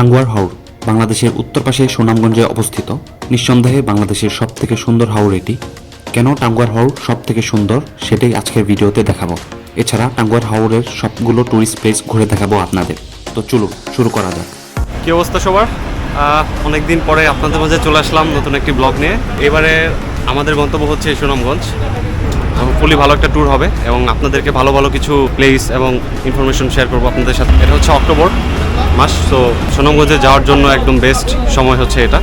টাঙ্গুয়ার হাওর বাংলাদেশের উত্তর পাশে সুনামগঞ্জে অবস্থিত। নিঃসন্দেহে বাংলাদেশের সব থেকে সুন্দর হাওর এটি। কেন টাঙ্গুয়ার হাওর সব থেকে সুন্দর সেটাই আজকের ভিডিওতে দেখাবো। এছাড়া টাঙ্গুয়ার হাওরের সবগুলো টুরিস্ট প্লেস ঘুরে দেখাবো আপনাদের। তো চলুন, শুরু করা যাক। কি অবস্থা সবার? অনেকদিন পরে আপনাদের মাঝে চলে আসলাম নতুন একটি ব্লগ নিয়ে। এবারে আমাদের গন্তব্য হচ্ছে সুনামগঞ্জ। ফুলি ভালো একটা ট্যুর হবে এবং আপনাদেরকে ভালো ভালো কিছু প্লেস এবং ইনফরমেশন শেয়ার করব আপনাদের সাথে। এটা হচ্ছে অক্টোবর মাস তো সুনামগঞ্জে যাওয়ার জন্য একদম বেস্ট সময় হচ্ছে এটা।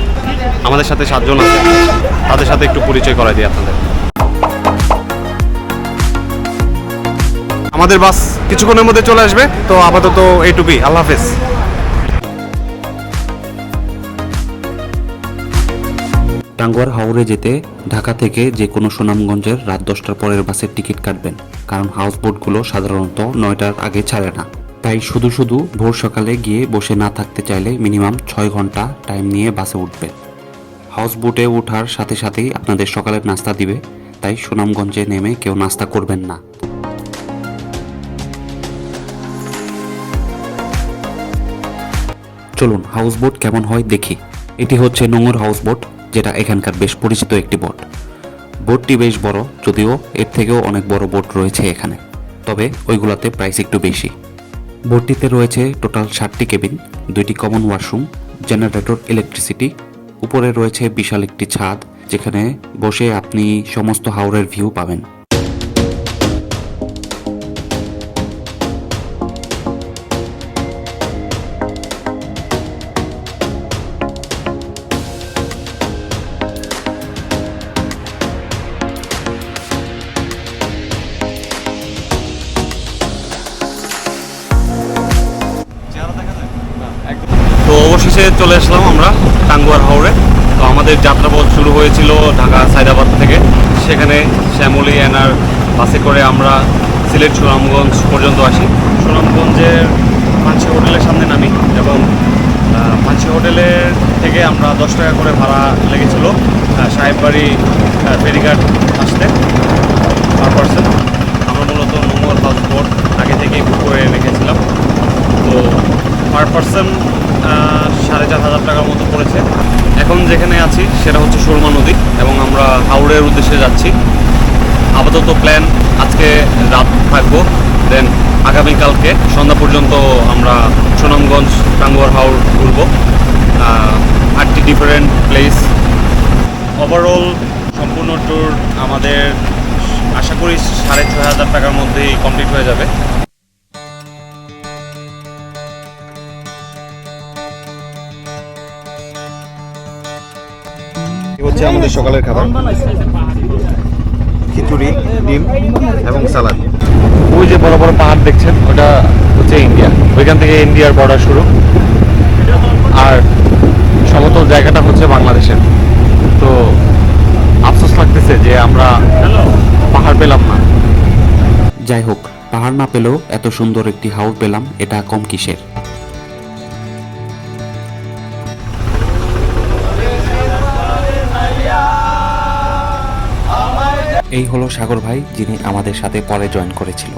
আমাদের সাথে সাতজন আছে, তাদের সাথে একটু পরিচয় করাই দিই আপনাদের। আমাদের বাস কিছুক্ষণের মধ্যে চলে আসবে, তো আপাতত এইটুকুই। আল্লাহ হাফেজ। টাঙ্গুয়ার হাওরে যেতে ঢাকা থেকে যে কোনো সুনামগঞ্জের রাত দশটার পরের বাসের টিকিট কাটবেন, কারণ হাউস বোটগুলো সাধারণত নয়টার আগে ছাড়ে না। তাই শুধু শুধু ভোর সকালে গিয়ে বসে না থাকতে চাইলে মিনিমাম ছয় ঘণ্টা টাইম নিয়ে বাসে উঠবেন। হাউস বোটে ওঠার সাথে সাথেই আপনাদের সকালের নাস্তা দিবে, তাই সুনামগঞ্জে নেমে কেউ নাস্তা করবেন না। চলুন হাউস বোট কেমন হয় দেখি। এটি হচ্ছে নোংর হাউস বোট যেটা এখানকার বেশ পরিচিত একটি বোট। বোটটি বেশ বড়, যদিও এর থেকেও অনেক বড় বোট রয়েছে এখানে। তবে ওইগুলোতে প্রাইস একটু বেশি। বোটটিতে রয়েছে টোটাল ষাটটি কেবিন, দুইটি কমন ওয়াশরুম, জেনারেটর ইলেকট্রিসিটি, উপরে রয়েছে বিশাল একটি ছাদ, যেখানে বসে আপনি সমস্ত হাওড়ের ভিউ পাবেন। চলে আসলাম আমরা টাঙ্গুয়ার হাওড়ে তো আমাদের যাত্রাপথ শুরু হয়েছিল ঢাকা সাইদাবাদ থেকে। সেখানে শ্যামলী এনার বাসে করে আমরা সিলেট সুনামগঞ্জ পর্যন্ত আসি। সুনামগঞ্জের পাঁচশি হোটেলের সামনে নামি এবং পাঁচশি হোটেলের থেকে আমরা দশ টাকা করে ভাড়া লেগেছিল সাহেববাড়ি ফেরিঘাট আসতে পার পার্সন আমরা মূলত নোংর হাউস বোট আগে থেকেই বুক করে রেখেছিলাম তো পার পার্সন সাড়ে চার হাজার টাকার মতো পড়েছে এখন যেখানে আছি সেটা হচ্ছে সুরমা নদী এবং হাওড়ের উদ্দেশ্যে যাচ্ছি। আপাতত প্ল্যান আজকে রাত থাকব। দেন আগামীকালকে সন্ধ্যা পর্যন্ত আমরা সুনামগঞ্জ, টাঙ্গুয়ার হাওড় ঘুরবো। আটটি ডিফারেন্ট প্লেস ওভারঅল সম্পূর্ণ ট্যুর আমাদের আশা করি সাড়ে ছয় হাজার টাকার মধ্যেই কমপ্লিট হয়ে যাবে। হচ্ছে আমাদের সকালের খাবার। খিচুড়ি ডিম এবং সালাদ। ওই যে বড় বড় পাহাড় দেখছেন ওটা হচ্ছে ইন্ডিয়া। ওইখান থেকে ইন্ডিয়ার বর্ডার শুরু। আর সমতল জায়গাটা হচ্ছে বাংলাদেশের। তো আফসোস লাগতেছে যে আমরা পাহাড় পেলাম না। যাই হোক পাহাড় না পেলেও এত সুন্দর একটি হাওর পেলাম এটা কম কিসের? এই হলো সাগর ভাই, যিনি আমাদের সাথে পরে জয়েন করেছিল।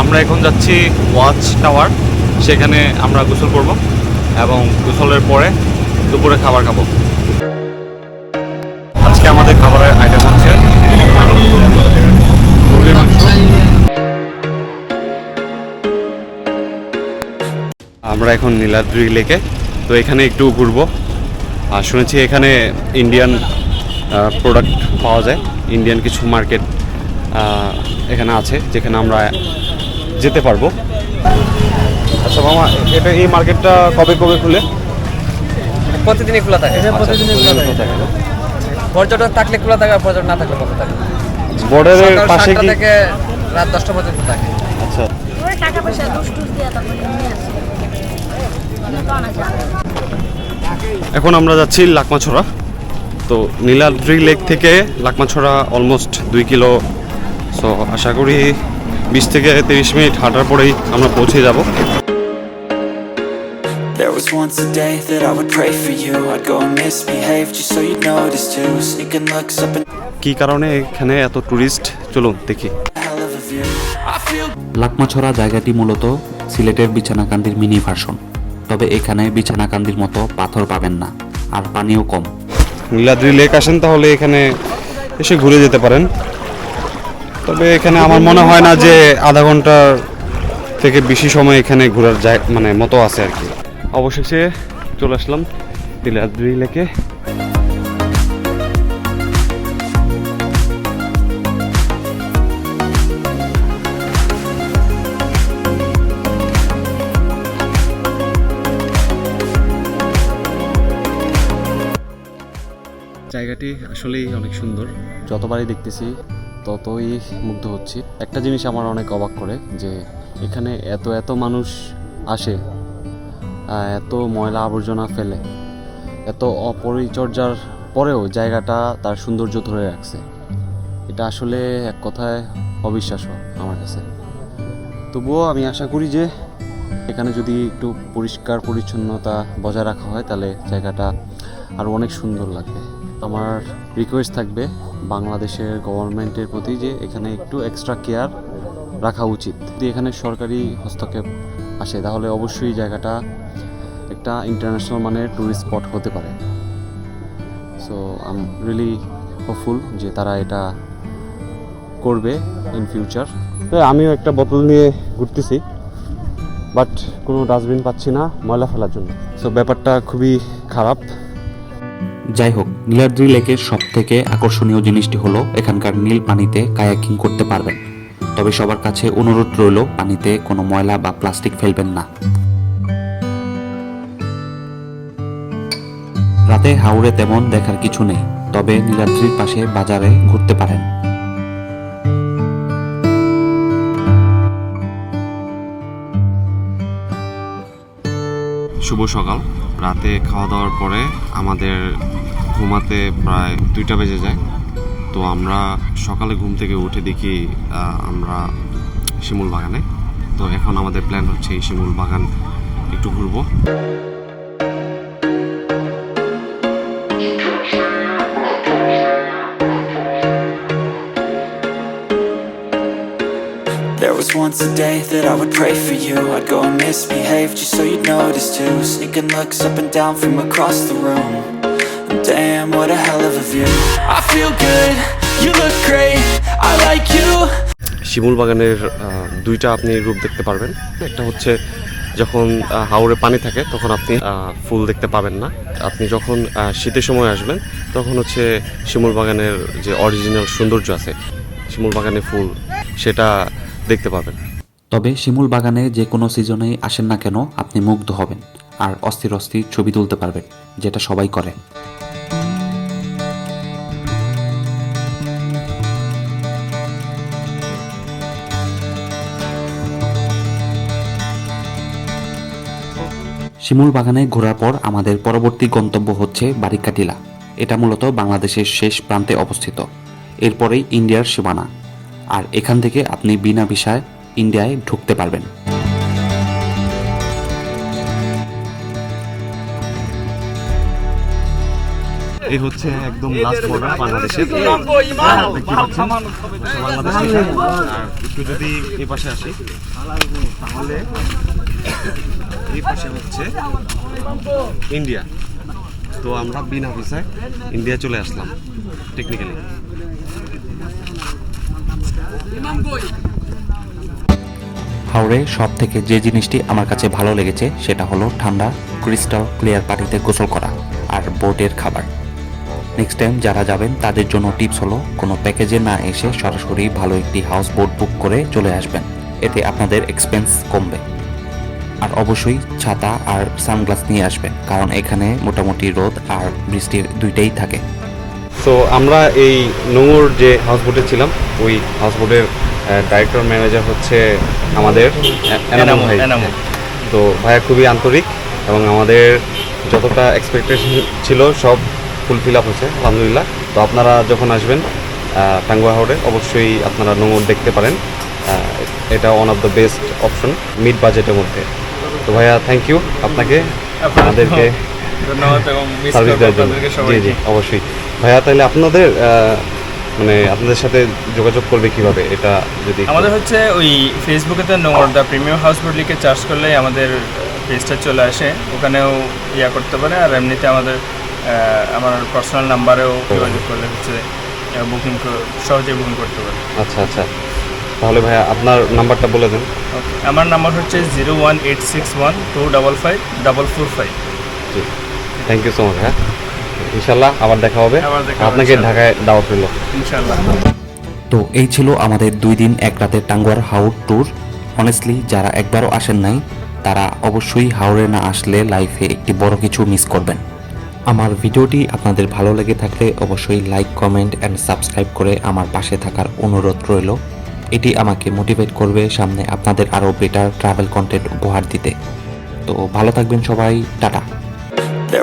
আমরা এখন যাচ্ছি ওয়াচ টাওয়ার সেখানে আমরা গোসল করব এবং গোসলের পরে দুপুরে খাবার খাব। আজকে আমাদের খাবারের আইটেম আমরা এখন নীলাদ্রি লেকে। তো এখানে একটু ঘুরবো। আর শুনেছি এখানে ইন্ডিয়ান প্রোডাক্ট পাওয়া যায়। ইন্ডিয়ান কিছু মার্কেট এখানে আছে যেখানে আমরা যেতে পারব। আচ্ছা মামা এটা এই মার্কেটটা কবে কবে খুলে? প্রতিদিনই খোলা থাকে। প্রতিদিনই খোলা থাকে। পর্যটক থাকলে খোলা থাকে আর পর্যটক না থাকলে বন্ধ থাকে। বর্ডারের পাশে কি? থেকে রাত দশটা পর্যন্ত থাকে। আচ্ছা। টাকা পয়সা দিয়ে তারপরে নিয়ে আসে। এখন আমরা যাচ্ছি লাকমাছড়া। তো নীলাদ্রি লেক থেকে লাকমাছড়া অলমোস্ট দুই কিলো। সো আশা করি বিশ থেকে তিরিশ মিনিট হাঁটার পরেই আমরা পৌঁছে যাব। There was once a day that I would pray for you. I'd go and misbehave just so you'd notice too. Sneaking looks up and কী কারণে এখানে এত ট্যুরিস্ট চলুন দেখি। লাকমাছড়া জায়গাটি মূলত সিলেটের বিছানাকান্দির মিনি ভার্সন। তবে এখানে বিছানা কান্দির মতো পাথর পাবেন না, আর পানিও কম। নীলাদ্রি লেক আসেন তাহলে এখানে এসে ঘুরে যেতে পারেন। তবে এখানে আমার মনে হয় না যে আধা ঘণ্টার থেকে বেশি সময় এখানে ঘোরার যায় মানে মতো আছে আর কি। অবশেষে চলে আসলাম নীলাদ্রি লেকে। জায়গাটি আসলেই অনেক সুন্দর। যতবারই দেখতেছি, ততই মুগ্ধ হচ্ছি। একটা জিনিস আমার অনেক অবাক করে, যে এখানে এত এত মানুষ আসে এত ময়লা আবর্জনা ফেলে, এত অপরিচর্যার পরেও জায়গাটা তার সৌন্দর্য ধরে রাখছে। এটা আসলে এক কথায় অবিশ্বাস্য আমার কাছে। তবুও আমি আশা করি যে, এখানে যদি একটু পরিষ্কার পরিচ্ছন্নতা বজায় রাখা হয়, তাহলে জায়গাটা আরও অনেক সুন্দর লাগবে। আমার রিকোয়েস্ট থাকবে বাংলাদেশের গভর্নমেন্টের প্রতি যে এখানে একটু এক্সট্রা কেয়ার রাখা উচিত। যদি এখানে সরকারি হস্তক্ষেপ আসে তাহলে অবশ্যই জায়গাটা একটা ইন্টারন্যাশনাল মানের ট্যুরিস্ট স্পট হতে পারে। সো আম রিয়েলি হোপফুল যে তারা এটা করবে ইন ফিউচার আমিও একটা বোতল নিয়ে ঘুরতেছি বাট কোনো ডাস্টবিন পাচ্ছি না ময়লা ফেলার জন্য। সো ব্যাপারটা খুবই খারাপ। যাই হোক, নীলাদ্রি লেকের সব থেকে আকর্ষণীয় জিনিসটি হলো এখানকার নীল পানিতে কায়াকিং করতে পারবেন। তবে সবার কাছে অনুরোধ রইল, পানিতে কোনো ময়লা বা প্লাস্টিক ফেলবেন না। রাতে হাওড়ে তেমন দেখার কিছু নেই, তবে নীলাদ্রির পাশে বাজারে ঘুরতে পারেন। শুভ সকাল। রাতে খাওয়া দাওয়ার পরে আমাদের ঘুমাতে প্রায় দুইটা বেজে যায়। তো আমরা সকালে ঘুম থেকে উঠে দেখি আমরা শিমুল বাগানে। তো এখন আমাদের প্ল্যান হচ্ছে এই শিমুল বাগান একটু ঘুরবো। Was once a day that I would pray for you I'd go and misbehave just so you'd notice too Sneaking looks up and down from across the room and Damn, what a hell of a view I feel good, you look great, I like you শিমুল বাগানের দুইটা আপনি রূপ দেখতে পারবেন একটা হচ্ছে যখন হাওরে পানি থাকে তখন আপনি ফুল দেখতে পাবেন না আপনি যখন শীতের সময় আসবেন তখন হচ্ছে শিমুল বাগানের যে অরিজিনাল সৌন্দর্য আছে শিমুল বাগানের ফুল সেটা দেখতে পাবেন। তবে শিমুল বাগানে যে কোনো সিজনেই আসেন না কেন, আপনি মুগ্ধ হবেন আর অস্থির অস্থির ছবি তুলতে পারবেন, যেটা সবাই করে শিমুল বাগানে ঘোরার পর আমাদের পরবর্তী গন্তব্য হচ্ছে বারিকাটিলা। এটা মূলত বাংলাদেশের শেষ প্রান্তে অবস্থিত। এরপরেই ইন্ডিয়ার সীমানা। আর এখান থেকে আপনি বিনা ভিসায় ইন্ডিয়ায় ঢুকতে পারবেন। এই হচ্ছে একদম লাস্ট বর্ডার বাংলাদেশের। বাংলাদেশ একটু যদি এই পাশে আসি তাহলে এই পাশে হচ্ছে ইন্ডিয়া। তো আমরা বিনা ভিসায় ইন্ডিয়া চলে আসলাম টেকনিক্যালি হাওড়ে সব থেকে যে জিনিসটি আমার কাছে ভালো লেগেছে, সেটা হলো ঠান্ডা, ক্রিস্টাল ক্লিয়ার পানিতে গোসল করা আর বোটের খাবার। নেক্সট টাইম যারা যাবেন, তাদের জন্য টিপস হলো, কোনো প্যাকেজে না এসে সরাসরি ভালো একটি হাউস বোট বুক করে চলে আসবেন। এতে আপনাদের এক্সপেন্স কমবে। আর অবশ্যই ছাতা আর সানগ্লাস নিয়ে আসবেন, কারণ এখানে মোটামুটি রোদ আর বৃষ্টির দুইটাই থাকে। তো আমরা এই নোংর যে হাউসবোটে ছিলাম ওই হাউসবোটের ডাইরেক্টর ম্যানেজার হচ্ছে আমাদের এনাম ভাই। তো ভাইয়া খুবই আন্তরিক এবং আমাদের যতটা এক্সপেকটেশন ছিল সব ফুলফিল আপ হয়েছে আলহামদুলিল্লাহ। তো আপনারা যখন আসবেন টাঙ্গুয়া হাওড়ে অবশ্যই আপনারা নোংর দেখতে পারেন। এটা one of the best option mid বাজেটের মধ্যে। তো ভাইয়া থ্যাংক ইউ আপনাকে আমাদেরকে ধন্যবাদ এবং সার্ভিস দেওয়ার জন্য। জি জি অবশ্যই। ভাইয়া তাহলে আপনাদের মানে আপনাদের সাথে যোগাযোগ করবে কীভাবে? এটা যদি আমাদের হচ্ছে ওই ফেসবুকেতে নোংর দ্য প্রিমিয়াম হাউসবোট লিখে চার্জ করলেই আমাদের পেজটা চলে আসে। ওখানেও ইয়া করতে পারে আর এমনিতে আমাদের আমার পার্সোনাল নাম্বারেও যোগাযোগ করলে হচ্ছে বুকিং সহজে বুকিং করতে পারে। আচ্ছা আচ্ছা। তাহলে ভাইয়া আপনার নাম্বারটা বলে দেন। আমার নাম্বার হচ্ছে zero one eight six one two double five double four five G. Thank you so much হ্যাঁ ইনশাল্লাহ আবার দেখা হবে। আপনাকে ঢাকায় দাওয়াত রইল। ইনশাল্লাহ তো এই ছিল আমাদের দুই দিন এক রাতের টাঙ্গুয়ার হাওড় ট্যুর অনেস্টলি যারা একবারও আসেন নাই তারা অবশ্যই হাওড়ে না আসলে লাইফে একটি বড় কিছু মিস করবেন। আমার ভিডিওটি আপনাদের ভালো লেগে থাকলে অবশ্যই লাইক কমেন্ট অ্যান্ড সাবস্ক্রাইব করে আমার পাশে থাকার অনুরোধ রইল। এটি আমাকে মোটিভেট করবে সামনে আপনাদের আরও বেটার ট্রাভেল কন্টেন্ট উপহার দিতে। তো ভালো থাকবেন সবাই tata.